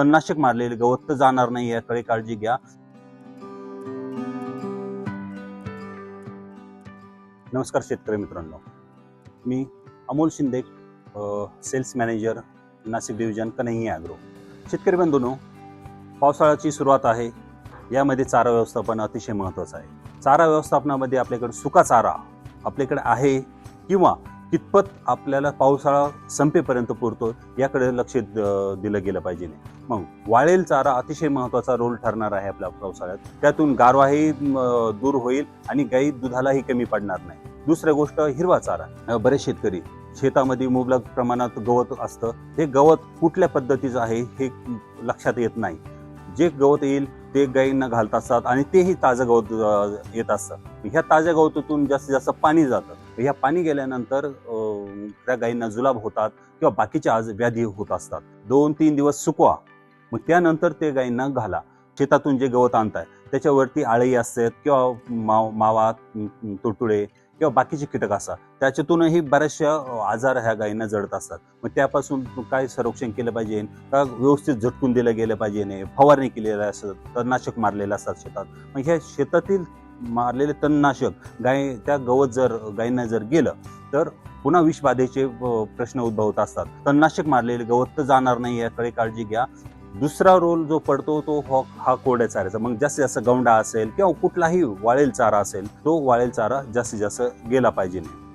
तणनाशक मारलेले गवत तर जाणार नाही याकडे काळजी घ्या. नमस्कार शेतकरी मित्रांनो. मी Amol Shinde sales manager Nashik division Kanhaiya agro शेतकरी बंधूनो पावसाळ्याची सुरुवात आहे. यामध्ये चारा व्यवस्थापन अतिशय महत्त्वाचं आहे. चारा व्यवस्थापनामध्ये आपल्याकडे सुका चारा आपल्याकडे आहे किंवा कितपत आपल्याला पावसाळा संपेपर्यंत पुरतो याकडे लक्ष द- दिलं गेलं पाहिजे. मग वाळेल चारा अतिशय महत्त्वाचा रोल ठरणार आहे आपल्या पावसाळ्यात. त्यातून गारवाही दूर होईल आणि गाई दुधालाही कमी पडणार नाही. दुसरी गोष्ट हिरवा चारा. बरेच शेतकरी शेतामध्ये मुबलक प्रमाणात गवत असतं. हे गवत कुठल्या पद्धतीचं आहे हे लक्षात येत नाही. जे गवत येईल ते गाईंना घालत असतात आणि तेही ताजं गवत येत असतं. ह्या ताज्या गवतातून जास्तीत जास्त पाणी जातं. ह्या पाणी गेल्यानंतर त्या गायींना जुलाब होतात किंवा बाकीच्या आज व्याधी होत असतात. दोन तीन दिवस सुकवा. मग त्यानंतर ते गायींना घाला. शेतातून जे गवत आणताय त्याच्यावरती आळी असतात किंवा माव मावा तुडतुडे किंवा बाकीचे कीटक असतात. त्याच्यातूनही बऱ्याचशा आजार ह्या गायींना जडत असतात. मग त्यापासून काय संरक्षण केलं पाहिजे? का व्यवस्थित झटकून दिलं गेलं पाहिजे? फवारणी केलेलं असतात तणनाशक मारलेलं असतात शेतात. मग ह्या शेतातील मारलेले तणनाशक गाय त्या गवत जर गायींना जर गेलं तर पुन्हा विषबाधेचे प्रश्न उद्भवत असतात. तणनाशक मारलेले गवत तर जाणार नाही याकडे काळजी घ्या. दुसरा रोल जो पडतो तो हा हा कोरड्या चाऱ्याचा. मग जास्तीत जास्त गवंडा असेल किंवा कुठलाही वाळेल चारा असेल तो वाळेल चारा जास्तीत जास्त गेला पाहिजे. नाही